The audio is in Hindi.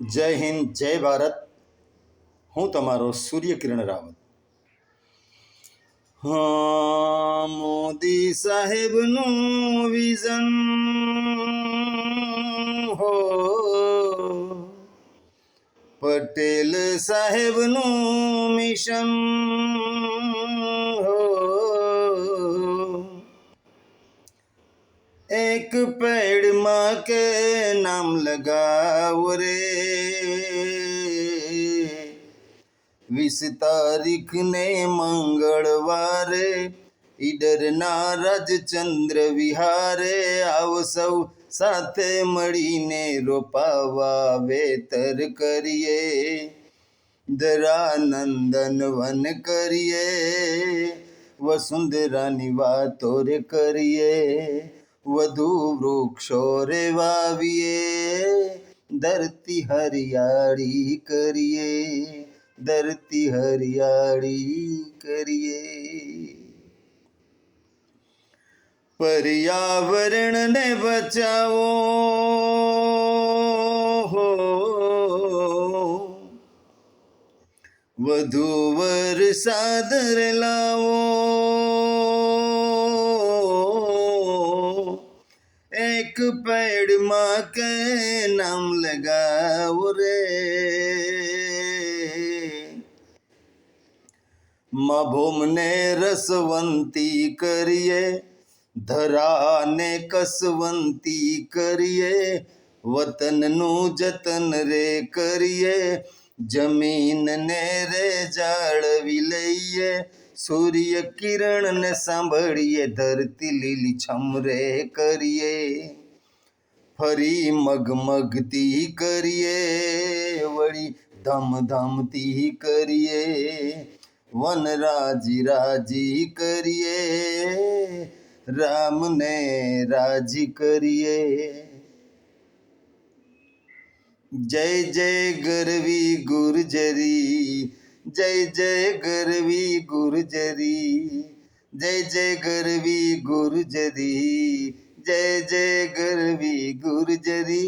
જય હિન્દ જય ભારત હું તમારો સૂર્યકિરણ રાવત હા મોદી સાહેબનું વિઝન હો પટેલ સાહેબનું મિશન એક પેડમાં કે નામ લગાવો રે. વીસ તારીખને મંગળવારે ઈડરના રાજચંદ્ર વિહારે આવ સૌ સાથે મળીને રોપાવા વેતર કરીએ. દરાનંદન વન કરીએ, વસુંધરાની વાતો રે કરીએ. વધુ વૃક્ષો રે વાવીએ ધરતી હરિયાળી કરીએ, ધરતી હરિયાળી કરીએ. પર્યાવરણને બચાવો. હો, વધુ વરસાદ एक पेड़ माँ के नाम लगाओ रे। मभुम ने रसवंती करिए धरा ने कसवंती करिए, वतन नु जतन रे करिए, ज़मीन ने रे जाड़ भी लइए સૂર્ય કિરણને સાંભળીએ ધરતી લીલી છમ રે કરીએ ફરી મગમગતી કરીએ વળી ધમધમતી કરીએ વન રાજી રાજી કરીએ રામને રાજી કરીએ જય જય ગરવી ગુર્જરી जय जय गरवी गुरुजरी। जय जय गरवी गुरुजरी। जय जय गरवी गुरुजरी।